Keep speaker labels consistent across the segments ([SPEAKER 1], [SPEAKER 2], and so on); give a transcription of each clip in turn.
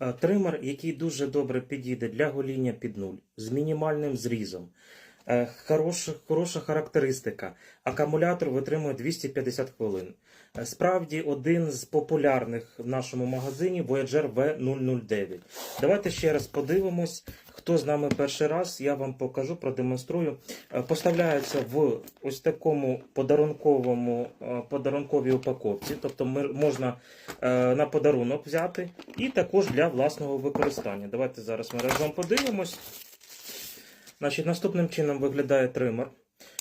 [SPEAKER 1] Е, Тример, який дуже добре підійде для гоління під нуль, з мінімальним зрізом. Е, Хороша, хороша характеристика. Акумулятор витримує 250 хвилин. Е, Справді один з популярних в нашому магазині Voyager V009. Давайте ще раз подивимось. Хто з нами перший раз, я вам покажу, продемонструю. Е, Поставляється в ось такому подарунковому е, подарунковій упаковці, тобто можна е, на подарунок взяти, і також для власного використання. Давайте зараз ми разом подивимось. Значить, наступним чином виглядає тример.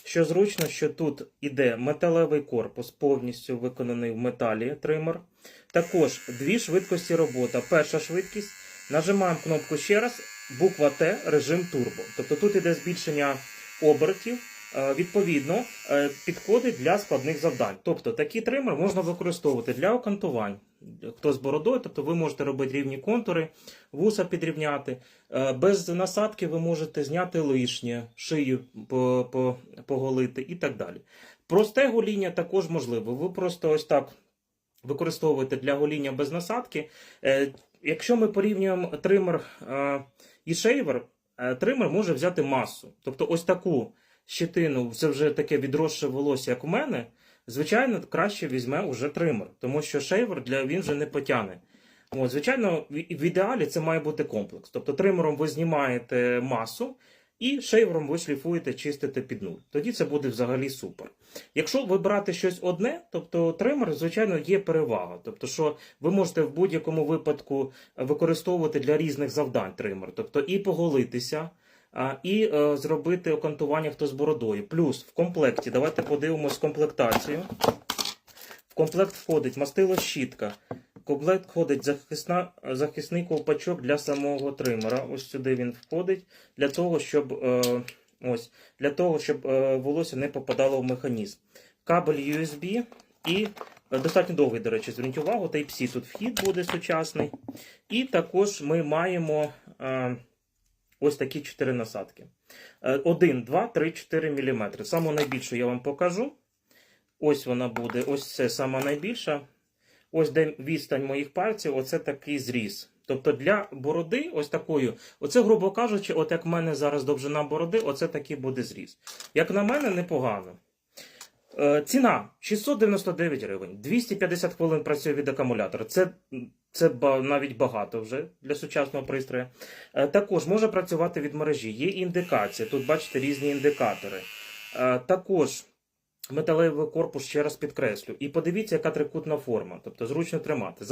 [SPEAKER 1] Що зручно, що тут іде металевий корпус, повністю виконаний в металі тример. Також дві швидкості роботи. Перша швидкість. Нажимаємо кнопку ще раз, буква Т, режим турбо. Тобто тут іде збільшення обертів, е, відповідно, е, підходить для складних завдань. Тобто такий тример можна використовувати для окантувань. Хто з бородою, тобто ви можете робити рівні контури, вуса підрівняти. Е, Без насадки ви можете зняти лишнє, шию по- по- поголити і так далі. Просте гоління також можливо. Ви просто ось так використовуєте для гоління без насадки. Якщо ми порівнюємо тример е, і шейвер, е, тример може взяти масу. Тобто ось таку щетину, це вже таке відросше волосся, як у мене, звичайно, краще візьме уже тример, тому що шейвер для він вже не потягне. От, звичайно, в ідеалі це має бути комплекс. Тобто тримером ви знімаєте масу, і шейвером ви шліфуєте, чистите під нуль. Тоді це буде взагалі супер. Якщо вибирати щось одне, тобто тример, звичайно, є перевага. Тобто, що ви можете в будь-якому випадку використовувати для різних завдань тример, тобто і поголитися. І е, зробити окантування хто з бородою. Плюс в комплекті, давайте подивимось комплектацію. В комплект входить мастило щітка, комплект входить захисна, захисний ковпачок для самого тримера. Ось сюди він входить для того, щоб, е, ось, для того, щоб е, волосся не попадало в механізм. Кабель USB і е, достатньо довгий, до речі, зверніть увагу, Type-C тут вхід буде сучасний. І також ми маємо ось такі чотири насадки. 1, 2, 3, 4 мм. Саму найбільшу я вам покажу. Ось вона буде, ось це сама найбільша. Ось де відстань моїх пальців, оце такий зріз. Тобто для бороди, ось такою, оце, грубо кажучи, от як в мене зараз довжина бороди, оце такий буде зріз. Як на мене, непогано. Е, ціна 699 гривень. 250 хвилин працює від акумулятора. Це, це навіть багато вже для сучасного пристрою. Е, також може працювати від мережі. Є індикація. Тут бачите різні індикатори. Е, також металевий корпус, ще раз підкреслю. І подивіться, яка трикутна форма, тобто зручно тримати.